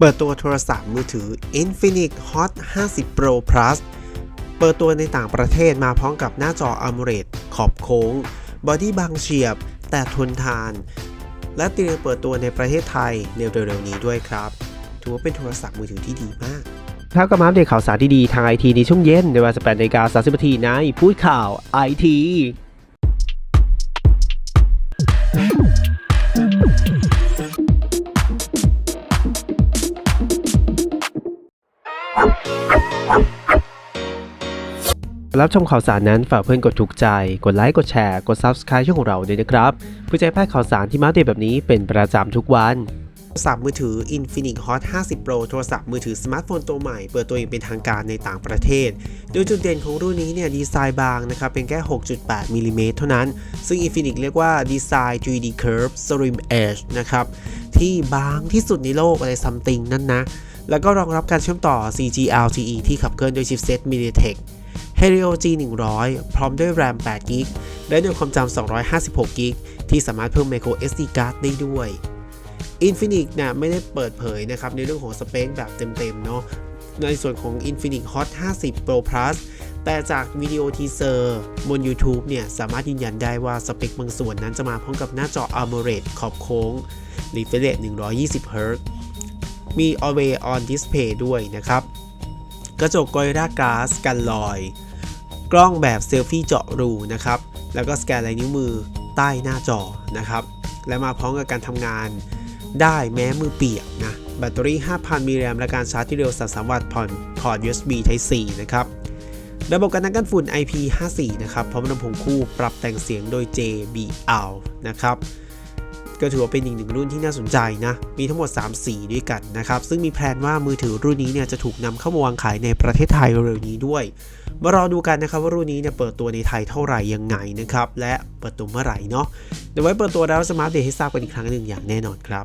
เปิดตัวโทรศัพท์มือถือ Infinix Hot 50 Pro Plus เปิดตัวในต่างประเทศมาพร้อมกับหน้าจอ AMOLED ขอบโค้ง บอดี้บางเฉียบ แต่ทนทาน และเตรียมเปิดตัวในประเทศไทยในเร็วๆนี้ด้วยครับ ถือว่าเป็นโทรศัพท์มือถือที่ดีมากครับก็มาอัปเดตข่าวสารที่ดีทางไอทีในช่วงเย็นในเวลา18นาฬิกา30นาทีในพูดข่าวไอที รับชมข่าวสารนั้นฝากเพื่อนกดถูกใจ กดไลค์ กดแชร์ กด Subscribe ช่องของเราด้วยนะครับเพื่อจะให้พลาดข่าวสารที่มาเดตแบบนี้เป็นประจำทุกวันโทรศัพท์มือถือ Infinix Hot 50 Pro โทรศัพท์มือถือสมาร์ทโฟนตัวใหม่ เปิดตัวอย่างเป็นทางการในต่างประเทศ โดยจุดเด่นของรุ่นนี้เนี่ยดีไซน์บางนะครับเป็นแค่ 6.8มิลลิเมตรเท่านั้น ซึ่ง Infinix เรียกว่าดีไซน์ 3D Curve Slim Edge นะครับที่บางที่สุดในโลกอะไร something นั่นนะ แล้วก็รองรับการเชื่อมต่อ 4G LTE ที่ขับเคลื่อนโดยชิปเซต MediaTek Helio G 100 พร้อมด้วย RAM 8 g b และด้วยความจำ256 g b ที่สามารถเพิ่ม micro SD card ได้ด้วย Infinix เนี่ยไม่ได้เปิดเผยนะครับ ในเรื่องของสเปคแบบเต็มๆเนาะในส่วนของ Infinix Hot 50 Pro Plus แต่จากวิดีโอทีเซอร์บน YouTube เนี่ย สามารถยืนยันได้ว่าสเปคบางส่วนนั้นจะมาพร้อมกับหน้าจอ AMOLED ขอบโค้ง refresh 120 Hz มี Always On Display ด้วยนะครับ กระจก Gorilla Glass กันรอย กล้องแบบเซลฟี่เจาะรูนะครับ แล้วก็สแกนลายนิ้วมือใต้หน้าจอนะครับ และมาพร้อมกับการทำงานได้แม้มือเปียกนะแบตเตอรี่ 5,000มิลลิแอมป์และการชาร์จที่เร็ว 3 วัตต์ผ่อนพอร์ต USB Type C นะครับ ระบบการกันกันฝุ่น IP54 นะครับ พร้อมลำโพงคู่ปรับแต่งเสียงโดย JBL นะครับ ก็ถือว่าเป็นอีกหนึ่งรุ่นที่น่าสนใจนะ มีทั้งหมด 3 สีด้วยกันนะครับ ซึ่งมีแพลนว่ามือถือรุ่นนี้เนี่ยจะถูกนำเข้ามาวางขายในประเทศไทยเร็วนี้ด้วย มารอดูกันนะครับว่ารุ่นนี้เนี่ยเปิดตัวในไทยเท่าไหร่ยังไงนะครับ และเปิดตัวเมื่อไหร่เนาะ เดี๋ยวไว้เปิดตัวแล้วสมาร์ทเดตให้ทราบกันอีกครั้งหนึ่งอย่างแน่นอนครับ